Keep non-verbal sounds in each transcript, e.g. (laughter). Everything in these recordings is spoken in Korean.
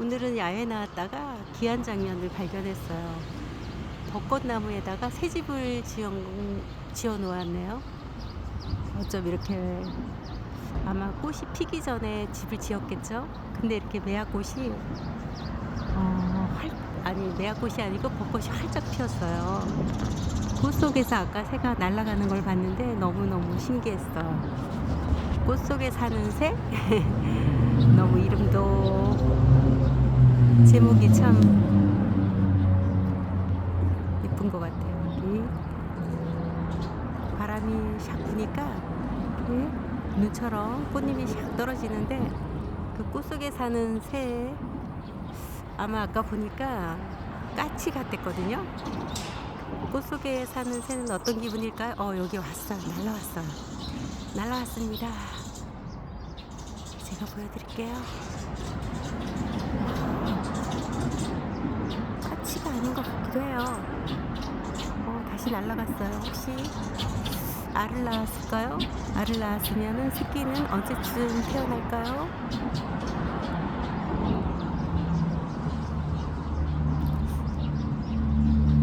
오늘은 야외 나왔다가 귀한 장면을 발견했어요. 벚꽃나무에다가 새 집을 지어, 지어 놓았네요. 어쩜 이렇게 아마 꽃이 피기 전에 집을 지었겠죠? 근데 이렇게 매화꽃이 어, 활, 아니 매화꽃이 아니고 벚꽃이 활짝 피었어요. 꽃 속에서 아까 새가 날아가는 걸 봤는데 너무너무 신기했어요. 꽃 속에 사는 새? (laughs) 너무 이름도 제목이 참 이쁜 것 같아요. 여기 바람이 샥 부니까 눈처럼 꽃잎이 샥 떨어지는데 그 꽃 속에 사는 새 아마 아까 보니까 까치 같았거든요. 꽃 속에 사는 새는 어떤 기분일까요? 어 여기 왔어요. 날라왔어요. 날라왔습니다. 제가 보여드릴게요. 까치가 아닌 것 같기도 해요. 어, 다시 날아갔어요. 혹시 알을 낳았을까요? 알을 낳았으면 새끼는 언제쯤 태어날까요?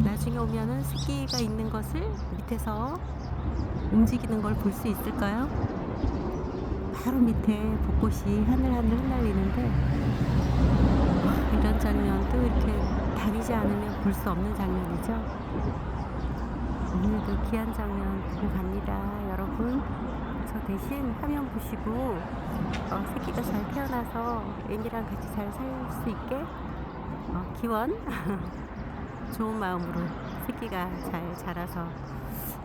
나중에 오면은 새끼가 있는 것을 밑에서 움직이는 걸 볼 수 있을까요? 바로 밑에 벚꽃이 하늘하늘 흩날리는데 와, 이런 장면도 이렇게 다니지 않으면 볼 수 없는 장면이죠. 오늘도 귀한 장면 보고 갑니다, 여러분. 저 대신 화면 보시고 어, 새끼가 잘 태어나서 애미랑 같이 잘 살 수 있게 어, 기원 (laughs) 좋은 마음으로 새끼가 잘 자라서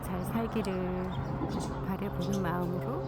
잘 살기를 바라보는 마음으로